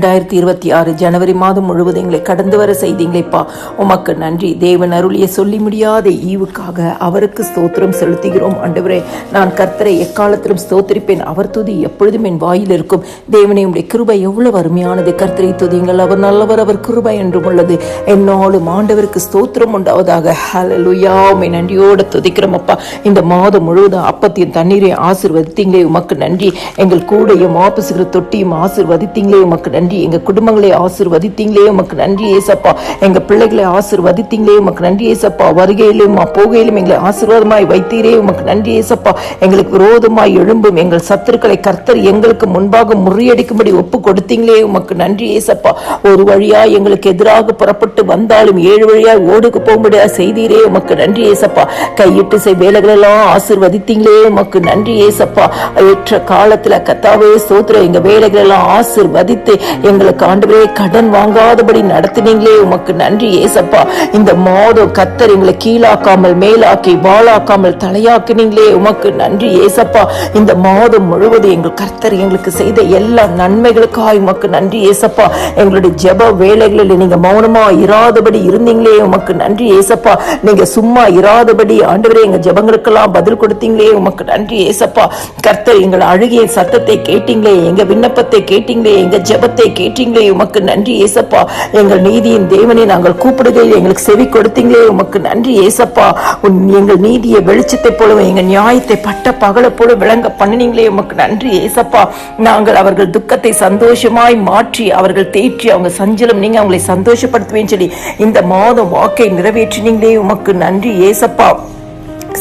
ரெண்டாயிரத்தி இருபத்தி ஆறு ஜனவரி மாதம் முழுவதும் எங்களை கடந்து வர செய்தீங்களேப்பா. உமக்கு நன்றி. தேவன் அருளிய சொல்லி முடியாத ஈவுக்காக அவருக்கு ஸ்தோத்திரம் செலுத்துகிறோம். ஆண்டவரே நான் கர்த்தரை எக்காலத்திலும் ஸ்தோத்திரிப்பேன். அவர் துதி எப்பொழுதும் என் வாயில் இருக்கும். தேவனே உடைய கிருபை எவ்வளவு அருமையானது. கர்த்தரை துதிங்கள் அவர் நல்லவர் அவர் கிருபை என்றும் உள்ளது. என்னாலும் ஆண்டவருக்கு ஸ்தோத்திரம் உண்டாவதாக. ஹalleluya உம்மை நன்றியோடு துதிக்கிறோம் அப்பா. இந்த மாதம் முழுவதும் அப்பத்தையும் தண்ணீரையும் ஆசிர்வதித்தீங்களே. உமக்கு நன்றி. எங்கள் கூடையும் ஆபசுகிற தொட்டியும் ஆசிர்வதித்தீங்களே. உமக்கு நன்றி. நன்றி. எங்க குடும்பங்களை ஆசிர்வதித்தீங்களே. உமக்கு நன்றி ஏசப்பா. எங்க பிள்ளைகளை ஆசிர்வதித்தீங்களே. உமக்கு நன்றி ஏசப்பா. வருகையிலும் போகையிலும் எங்களை ஆசீர்வாதமாய் வைத்தீரே. உமக்கு நன்றி ஏசப்பா. எங்களுக்கு விரோதமாய் எழும்பும் எங்கள் சத்துருக்களை கர்த்தர் எங்களுக்கு முன்பாக முறியடிக்கும்படி ஒப்பு கொடுத்தீங்களே உமக்கு நன்றி ஏசப்பா. ஒரு வழியா எங்களுக்கு எதிராக புறப்பட்டு வந்தாலும் ஏழு வழியாய் ஓடுக்கு போகும்படியா செய்தீரே. உமக்கு நன்றி ஏசப்பா. கையிட்டு செய் வேலைகளெல்லாம் ஆசிர்வதித்தீங்களே. உமக்கு நன்றி ஏசப்பா. ஏற்ற காலத்துல கத்தாவே சோத்திர எங்க வேலைகளெல்லாம் ஆசிர்வதித்து எங்களுக்கு ஆண்டவரே கடன் வாங்காதபடி நடத்தினீங்களே. உமக்கு நன்றி ஏசப்பா. இந்த மாதம் கத்தர் எங்களை கீழாக்காமல் மேலாக்கி வாழாக்காமல் தலையாக்கினீங்களே. உமக்கு நன்றி ஏசப்பா. இந்த மாதம் முழுவதும் எங்கள் கர்த்தர் எங்களுக்கு செய்த எல்லா நன்மைகளுக்காக உமக்கு நன்றி ஏசப்பா. எங்களுடைய ஜெப வேலைகளில் நீங்க மௌனமா இராதபடி இருந்தீங்களே. உமக்கு நன்றி ஏசப்பா. நீங்க சும்மா இராதபடி ஆண்டவரே எங்க ஜெபங்களுக்கெல்லாம் பதில் கொடுத்தீங்களே. உமக்கு நன்றி ஏசப்பா. கர்த்தர் எங்கள் அழுகிய சத்தத்தை கேட்டீங்களே. எங்க விண்ணப்பத்தை கேட்டீங்களே. எங்க ஜெபத்தை கேட்டீங்களே உமக்கு நன்றி ஏசப்பா. எங்கள் நீதியின் தேவனை நாங்கள் கூப்பிடுகையில் எங்களுக்கு செவி கொடுத்தீங்களே உமக்கு நன்றி ஏசப்பா. உன் எங்கள் நீதியை வெளிச்சத்தை போலவும் எங்கள் நியாயத்தை பட்ட பகலை போல விளங்க பண்ணினீங்களே உமக்கு நன்றி ஏசப்பா. நாங்கள் அவர்கள் துக்கத்தை சந்தோஷமாய் மாற்றி அவர்கள் தேற்றி அவங்க சஞ்சலம் நீங்க அவங்களை சந்தோஷப்படுத்துவேன்னு சொல்லி இந்த மாதம் வாக்கை நிறைவேற்றினீங்களே உமக்கு நன்றி ஏசப்பா.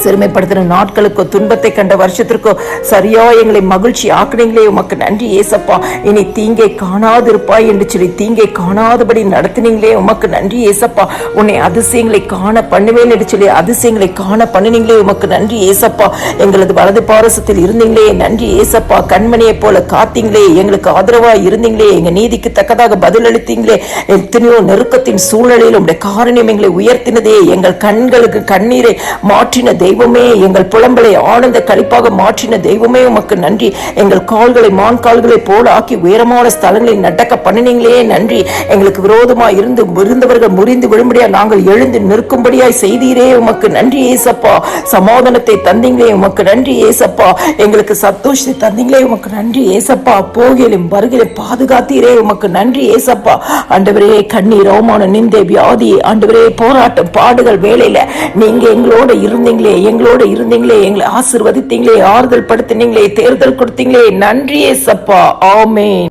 சிறுமைப்படுத்தின நாட்களுக்கோ துன்பத்தை கண்ட வருஷத்திற்கோ சரியா எங்களை மகிழ்ச்சி ஆக்குனீங்களே உமக்கு நன்றி ஏசப்பா. இனி தீங்கை காணாதிருப்பாய் என்று சொல்லி தீங்கை காணாதபடி நடத்தினீங்களே உமக்கு நன்றி ஏசப்பா. உன்னை அதிசயங்களை காண பண்ணுவேன் என்று சொல்லி அதிசயங்களை காண பண்ணினீங்களே உமக்கு நன்றி ஏசப்பா. எங்களது வலது பாரசத்தில் இருந்தீங்களே நன்றி ஏசப்பா. கண்மணியை போல காத்தீங்களே எங்களுக்கு ஆதரவா இருந்தீங்களே எங்க நீதிக்கு தக்கதாக பதில் அளித்தீங்களே எத்தனையோ நெருக்கத்தின் சூழ்நிலையில் உடைய காரணியம் எங்களை உயர்த்தினதே எங்கள் கண்களுக்கு கண்ணீரை மாற்றின தெய்வமே எங்கள் புலம்பலை ஆனந்த கழிப்பாக மாற்றின தெய்வமே உமக்கு நன்றி. எங்கள் கால்களை மான் கால்களை போல ஆக்கி உயரமான ஸ்தலங்களில் நடக்க பண்ணினீங்களே நன்றி. எங்களுக்கு விரோதமா இருந்து இருந்தவர்கள் முறிந்து விழும்படியா நாங்கள் எழுந்து நிற்கும்படியாய் செய்தீரே உமக்கு நன்றி ஏசப்பா. சமாதானத்தை தந்தீங்களே உமக்கு நன்றி ஏசப்பா. எங்களுக்கு சந்தோஷத்தை தந்தீங்களே உமக்கு நன்றி ஏசப்பா. போகிலும் வருகிலும் பாதுகாத்தீரே உமக்கு நன்றி ஏசப்பா. ஆண்டவரே கண்ணீர் அவமான நிந்தை வியாதி ஆண்டவரே போராட்டம் பாடுகள் வேலையில நீங்க எங்களோட இருந்தீங்களே எங்களோட இருந்தீங்களே எங்களை ஆசிர்வதித்தீங்களே ஆறுதல் படுத்தினீங்களே தேர்தல் கொடுத்தீங்களே. நன்றி ஏசப்பா ஆமே